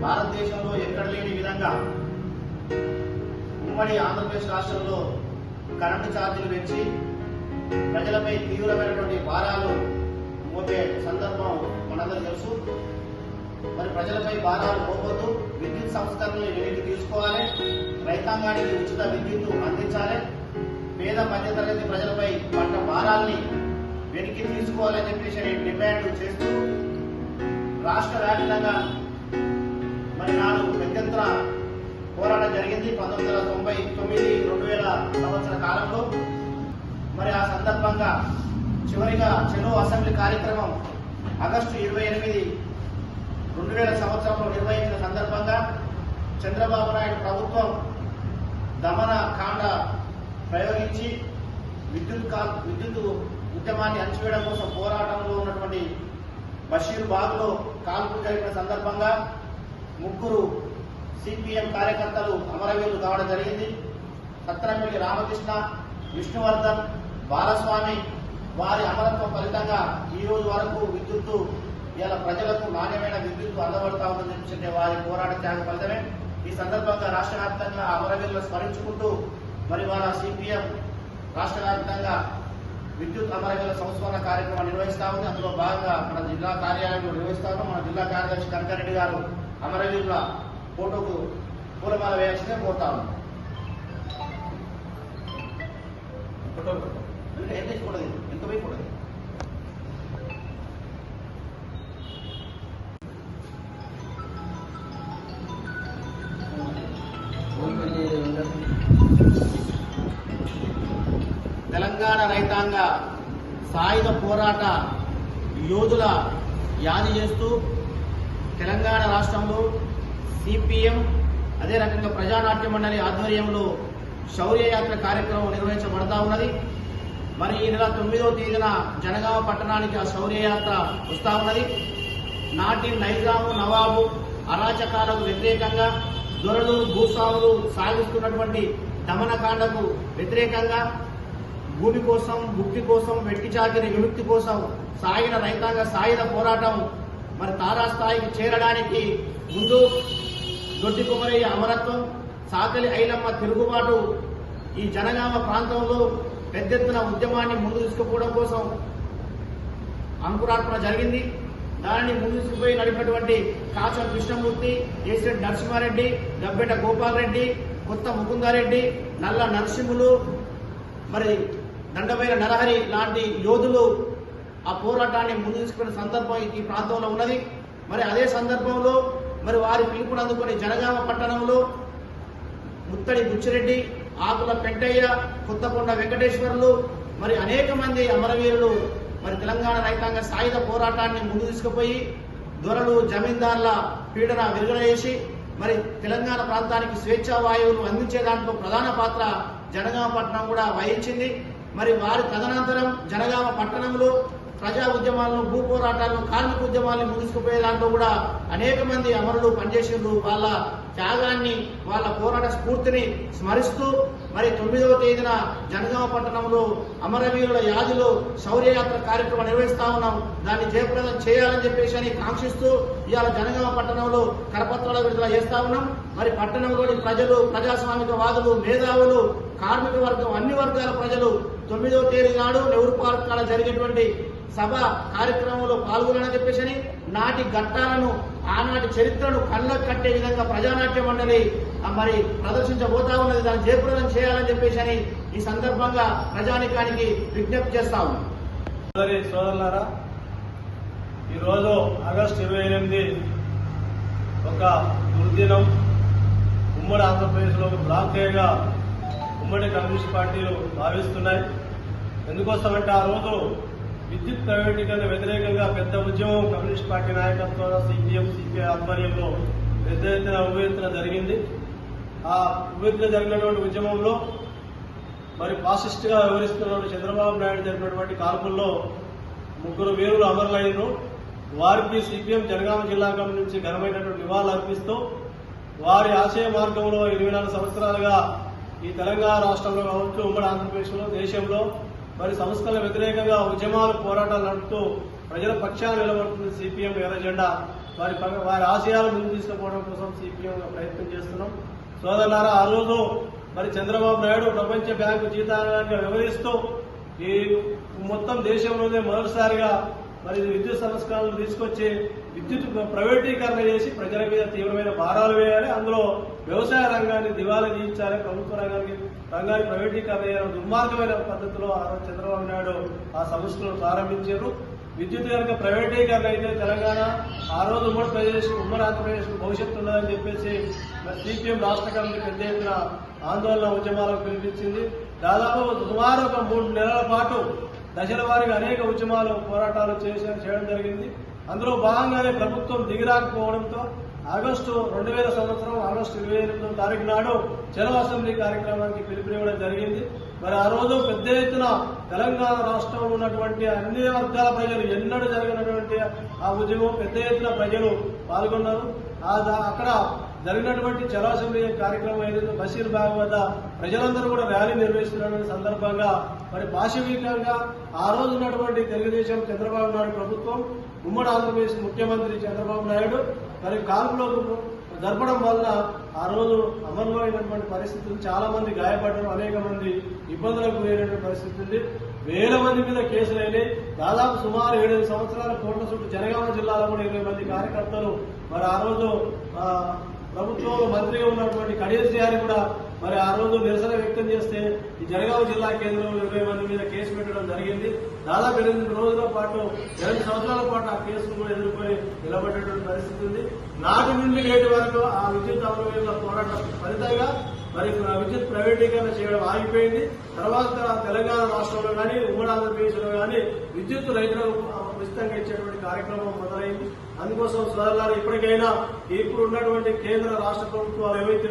భారతదేశంలో ఎక్కడ లేని విధంగా ఉమ్మడి ఆంధ్రప్రదేశ్ రాష్ట్రంలో కరెంటు ఛార్జీలు పెంచి ప్రజలపై తీవ్రమైనటువంటి భారాలు మోపే సందర్భం మనందరూ తెలుసు. మరి ప్రజలపై భారాలు మోపొద్దు. విద్యుత్ సంస్కరణలు వెనక్కి తీసుకోవాలి? రైతాంగానికి ఉచిత విద్యుత్ అందించాలి. పేద మధ్యతరగతి ప్రజలపై పడ్డ భారాల్ని వెనక్కి తీసుకోవాలని చెప్పేసి డిమాండ్ చేస్తూ రాష్ట్ర వ్యాప్తంగా మరి నాడు పోరాటం జరిగింది పంతొమ్మిది వందల తొంభై తొమ్మిది రెండు వేల సంవత్సర కాలంలో. మరి ఆ సందర్భంగా చివరిగా చెలో అసెంబ్లీ కార్యక్రమం ఆగస్టు ఇరవై ఎనిమిది రెండు వేల సంవత్సరంలో నిర్వహించిన సందర్భంగా చంద్రబాబు నాయుడు ప్రభుత్వం దమన కాండ ప్రయోగించి విద్యుత్ కా విద్యుత్ ఉద్యమాన్ని అణచివేయడం కోసం పోరాటంలో ఉన్నటువంటి బషీర్ బాగ్లో కాల్పులు జరిపిన సందర్భంగా ముగ్గురు సిపిఎం కార్యకర్తలు అమరవీరులు కావడం జరిగింది. సత్రంపల్లి రామకృష్ణ విష్ణువర్ధన్ బాలస్వామి వారి అమరత్వం ఫలితంగా ఈ రోజు వరకు విద్యుత్తు ఇలా ప్రజలకు నాణ్యమైన విద్యుత్తు అందబడతా ఉందని చెప్పే వారి పోరాట త్యాగ ఫలితమే. ఈ సందర్భంగా రాష్ట్ర వ్యాప్తంగా అమరవీరులను స్మరించుకుంటూ మరి వాళ్ళ సిపిఎం రాష్ట్ర వ్యాప్తంగా విద్యుత్ అమరవీరుల సంస్మరణ కార్యక్రమం నిర్వహిస్తా ఉంది. అందులో భాగంగా మన జిల్లా కార్యాలయంలో నిర్వహిస్తాము మన జిల్లా కార్యదర్శి కనకారెడ్డి గారు అమరవీరుల ఫోటోకు పూలమాల వేయాల్సిందే కోరుతా ఉన్నాం. అంటే ఏం చేసుకోలేదు ఎంత పోయకూడదు తెలంగాణ రైతాంగ సాయుధ పోరాట యోధుల యాది చేస్తూ తెలంగాణ రాష్ట్రంలో సిపిఎం అదే రకంగా ప్రజానాట్య మండలి ఆధ్వర్యంలో శౌర్యయాత్ర కార్యక్రమం నిర్వహించబడతా ఉన్నది. మరి ఈ నెల తొమ్మిదవ తేదీన జనగామ పట్టణానికి ఆ శౌర్యయాత్ర వస్తా ఉన్నది. నాటి నైజాము నవాబు అరాచకాలకు వ్యతిరేకంగా దొరలు భూస్వాములు సాగిస్తున్నటువంటి దమనకాండకు వ్యతిరేకంగా భూమి కోసం ముక్తి కోసం వెట్టి చాకిరి విముక్తి కోసం సాగిన రైతాంగ సాయుధ పోరాటం మరి తారాస్థాయికి చేరడానికి ముందు దొడ్డి కుమరయ్య అమరత్వం సాకలి ఐలమ్మ తిరుగుబాటు ఈ జనగామ ప్రాంతంలో పెద్ద ఎత్తున ఉద్యమాన్ని ముందు తీసుకుపోవడం కోసం అంకురార్పణ జరిగింది. దానిని ముందు తీసుకుపోయి నడిపినటువంటి కాచం కృష్ణమూర్తి ఏసిరెడ్డి నరసింహారెడ్డి గబ్బెట గోపాల్ రెడ్డి కొత్త ముకుందారెడ్డి నల్ల నరసింహులు మరి దండమైన నరహరి లాంటి యోధులు ఆ పోరాటాన్ని ముందు తీసుకునే సందర్భం ఈ ప్రాంతంలో ఉన్నది. మరి అదే సందర్భంలో మరి వారి పిలుపుని అందుకునే జనగామ పట్టణంలో ముత్తడి బుచ్చిరెడ్డి ఆకుల పెంటయ్య కొత్తకొండ వెంకటేశ్వర్లు మరి అనేక మంది అమరవీరులు మరి తెలంగాణ రైతాంగ సాయుధ పోరాటాన్ని ముందు తీసుకుపోయి దొరలు జమీందార్ల పీడన విరుగడేసి మరి తెలంగాణ ప్రాంతానికి స్వేచ్ఛా వాయువులు అందించే దాంట్లో ప్రధాన పాత్ర జనగామ పట్టణం కూడా వహించింది. మరి వారి తదనంతరం జనగామ పట్టణంలో ప్రజా ఉద్యమాలను భూ పోరాటాలను కార్మిక ఉద్యమాలను ముందుకుపోయే దాంట్లో కూడా అనేక మంది అమరులు పనిచేసిండ్రు. వాళ్ళ త్యాగాన్ని వాళ్ళ పోరాట స్ఫూర్తిని స్మరిస్తూ మరి తొమ్మిదవ తేదీన జనగామ పట్టణంలో అమరవీరుల యాదిలో శౌర్యయాత్ర కార్యక్రమం నిర్వహిస్తా ఉన్నాం. దాన్ని జయప్రదం చేయాలని చెప్పేసి అని కాంక్షిస్తూ ఇవాళ జనగామ పట్టణంలో కరపత్రాల విడుదల చేస్తా ఉన్నాం. మరి పట్టణంలోని ప్రజలు ప్రజాస్వామిక వాదులు మేధావులు కార్మిక వర్గం అన్ని వర్గాల ప్రజలు తొమ్మిదవ తేదీ నాడు నెహ్రూ పార్క్ కాడ జరిగేటువంటి సభ కార్యక్రమంలో పాల్గొనాలని చెప్పేసి అని నాటి ఘట్టాలను ఆనాటి చరిత్రను కళ్ళకు కట్టే విధంగా ప్రజానాట్య మండలి మరి ప్రదర్శించబోతా ఉన్నది. దాన్ని జయప్రదం చేయాలని చెప్పేసి అని ఈ సందర్భంగా ప్రజానికానికి విజ్ఞప్తి చేస్తా ఉన్నాం. సోదరులారా ఈరోజు ఆగస్టు ఇరవై ఎనిమిది ఒక దుర్దినం. ఉమ్మడి ఆంధ్రప్రదేశ్లో ఒక బ్లాక్ ఉమ్మడి కమ్యూనిస్ట్ పార్టీలు భావిస్తున్నాయి. ఎందుకోసమంటే ఆ రోజు విద్యుత్ ప్రైవేటీకరణ వ్యతిరేకంగా పెద్ద ఉద్యమం కమ్యూనిస్ట్ పార్టీ నాయకత్వం సిపిఎం సిపిఐ ఆధ్వర్యంలో పెద్ద ఎత్తున ఉవ్వెత్తున జరిగింది. ఆ ఉవ్వెత్తున జరిగినటువంటి ఉద్యమంలో మరి ఫాసిస్ట్గా చంద్రబాబు నాయుడు జరిపినటువంటి కాల్పుల్లో ముగ్గురు వీరులు అమరులైనరు. వారికి సిపిఎం జనగామ జిల్లా కమిటీ నుంచి ఘనమైనటువంటి నివాళులు అర్పిస్తూ వారి ఆశయ మార్గంలో ఇరవై నాలుగు సంవత్సరాలుగా ఈ తెలంగాణ రాష్ట్రంలో కావచ్చు ఉమ్మడి ఆంధ్రప్రదేశ్లో దేశంలో మరి సంస్థల వ్యతిరేకంగా ఉద్యమాలు పోరాటాలు నడుపుతూ ప్రజల పక్షాన నిలబడుతున్న సిపిఎం ఎర్ర జెండా వారి వారి ఆశయాలు ముందు తీసుకుపోవడం కోసం సిపిఎం ప్రయత్నం చేస్తున్నాం. సోదరులారా ఆ రోజు మరి చంద్రబాబు నాయుడు ప్రపంచ బ్యాంకు జీతాలుగా వివరిస్తూ ఈ మొత్తం దేశంలోనే మొదటిసారిగా మరి విద్యుత్ సంస్కరణలు తీసుకొచ్చి విద్యుత్ ప్రైవేటీకరణ చేసి ప్రజల మీద తీవ్రమైన భారాలు వేయాలి. అందులో వ్యవసాయ రంగాన్ని దివాలా తీయించాలి ప్రభుత్వ రంగానికి రంగాన్ని ప్రైవేటీకరణ చేయాలని దుర్మార్గమైన పద్ధతిలో ఆ చంద్రబాబు నాయుడు ఆ సంస్థలను ప్రారంభించారు. విద్యుత్ కనుక ప్రైవేటీకరణ అయితే తెలంగాణ ఆ రోజు ఉమ్మడి ప్రదేశ్ ఉమ్మడి ఆంధ్రప్రదేశ్ భవిష్యత్తు ఉండదని చెప్పేసి సిపిఎం రాష్ట్ర కమిటీ పెద్ద ఎత్తున ఆందోళన ఉద్యమాలకు పిలిపించింది. దాదాపు సుమారు ఒక మూడు నెలల పాటు దశల వారీగా అనేక ఉద్యమాలు పోరాటాలు చేసి చేయడం జరిగింది. అందులో భాగంగానే ప్రభుత్వం దిగిరాకపోవడంతో ఆగస్టు రెండు వేల సంవత్సరం ఆగస్టు ఇరవై ఎనిమిదో తారీఖు నాడు చలో అసెంబ్లీ కార్యక్రమానికి పిలుపునివ్వడం జరిగింది. మరి ఆ రోజు పెద్ద ఎత్తున తెలంగాణ రాష్ట్రంలో ఉన్నటువంటి అన్ని వర్గాల ప్రజలు ఎన్నడూ జరిగినటువంటి ఆ ఉద్యమం పెద్ద ఎత్తున ప్రజలు పాల్గొన్నారు. ఆ అక్కడ జరిగినటువంటి చలో అసెంబ్లీ కార్యక్రమం ఏదైతే బషీర్ బాగ్ వద్ద ప్రజలందరూ కూడా ర్యాలీ నిర్వహిస్తున్న సందర్భంగా మరి భాషవీకంగా ఆ రోజు ఉన్నటువంటి తెలుగుదేశం చంద్రబాబు నాయుడు ప్రభుత్వం ఉమ్మడి ఆంధ్రప్రదేశ్ ముఖ్యమంత్రి చంద్రబాబు నాయుడు మరి కాల్పులో జరపడం వల్ల ఆ రోజు అమలుమైనటువంటి పరిస్థితులు చాలా మంది గాయపడ్డారు అనేక మంది ఇబ్బందులకు గురైనటువంటి పరిస్థితి ఉంది. వేల మంది మీద కేసులు అయినాయి దాదాపు సుమారు ఏడు సంవత్సరాల కోట్ల చుట్టూ జనగామ జిల్లాలో కూడా ఇరవై మంది కార్యకర్తలు మరి ఆ రోజు ప్రభుత్వంలో మంత్రిగా ఉన్నటువంటి కడియ శ్రీహారి కూడా మరి ఆ రోజు నిరసన వ్యక్తం చేస్తే ఈ జనగామ జిల్లా కేంద్రంలో ఇరవై మంది మీద కేసు పెట్టడం జరిగింది. దాదాపు ఎనిమిది రోజుల పాటు ఎనిమిది సంవత్సరాల పాటు ఆ కేసును ఎదుర్కొని నిలబడేటువంటి పరిస్థితి ఉంది. నాటి నుండి నేటి వరకు ఆ విద్యుత్ అమలు పోరాటం ఫలితంగా మరి విద్యుత్ ప్రైవేటీకరణ చేయడం ఆగిపోయింది. తర్వాత తెలంగాణ రాష్ట్రంలో కానీ ఉమ్మడి ఆంధ్రప్రదేశ్లో కానీ విద్యుత్ రైతులకు ఉచితంగా ఇచ్చేటువంటి కార్యక్రమం మొదలైంది. అందుకోసం సోదరులారు ఇప్పటికైనా ఇప్పుడు ఉన్నటువంటి కేంద్ర రాష్ట్ర ప్రభుత్వాలు ఏవైతే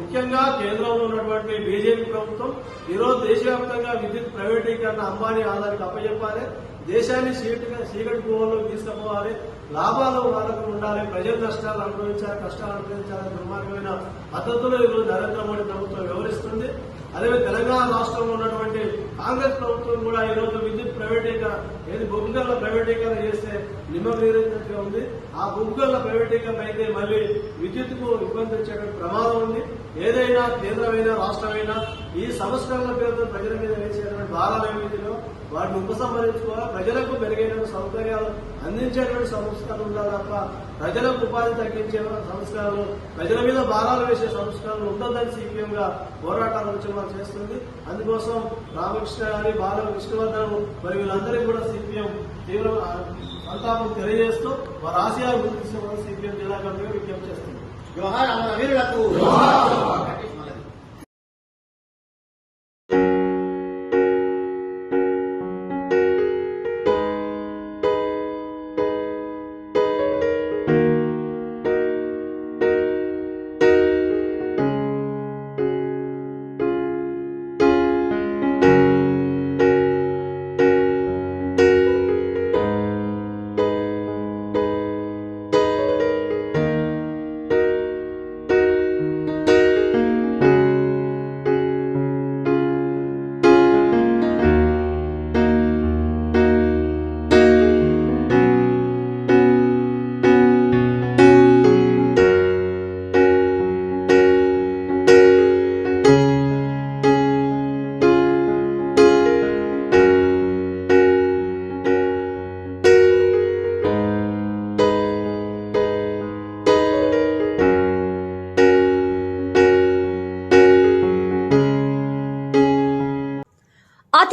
ముఖ్యంగా కేంద్రంలో ఉన్నటువంటి బీజేపీ ప్రభుత్వం ఈరోజు దేశవ్యాప్తంగా విద్యుత్ ప్రైవేటీకరణ అంబానీ ఆధారికి అప్పచెప్పాలి దేశాన్ని సీటుగా సీకటి భూముల్లోకి తీసుకుపోవాలి. లాభాలు వాళ్ళకు ఉండాలి. ప్రజల నష్టాలు అనుభవించాలి కష్టాలు అనుభవించాలని దుర్మార్గమైన పద్ధతులు ఈరోజు నరేంద్ర మోడీ ప్రభుత్వం వివరిస్తుంది అదే తెలంగాణ రాష్ట్రంలో ఉన్నటువంటి కాంగ్రెస్ ప్రభుత్వం కూడా ఈ రోజు విద్యుత్ ప్రైవేటీకరణ ఏది బొగ్గుగల్ల ప్రైవేటీకరణ చేస్తే నిమ్మగీరినట్టుగా ఉంది. ఆ బొగ్గుగల్ల ప్రైవేటీకరణ అయితే మళ్ళీ విద్యుత్కు ఇబ్బంది వచ్చేటువంటి ప్రమాదం ఉంది. ఏదైనా కేంద్రమైనా రాష్ట్రమైనా ఈ సంస్కరణల పేరుతో ప్రజల మీద వేసేటువంటి భారాలు ఏమిటిలో వాటిని ఉపసంహరించుకోవాలి? ప్రజలకు మెరుగైన సౌకర్యాలు అందించేటువంటి సంస్కరణలు ఉండాలి తప్ప ప్రజలకు ఉపాధి తగ్గించే సంస్కరణలు ప్రజల మీద భారాలు వేసే సంస్కరణలు ఉండొద్దని సిపిఎం గా పోరాటాలు ఉద్యమాలు చేస్తుంది. అందుకోసం రామకృష్ణ గారి బాల విష్ణువర్ధన్ మరి వీళ్ళందరికీ కూడా సిపిఎం తీవ్ర సంతాపం తెలియజేస్తూ వారి ఆశయాలు తీసుకోవాలని సిపిఎం జిల్లా కమిటీగా విజ్ఞప్తి చేస్తుంది. జోహార్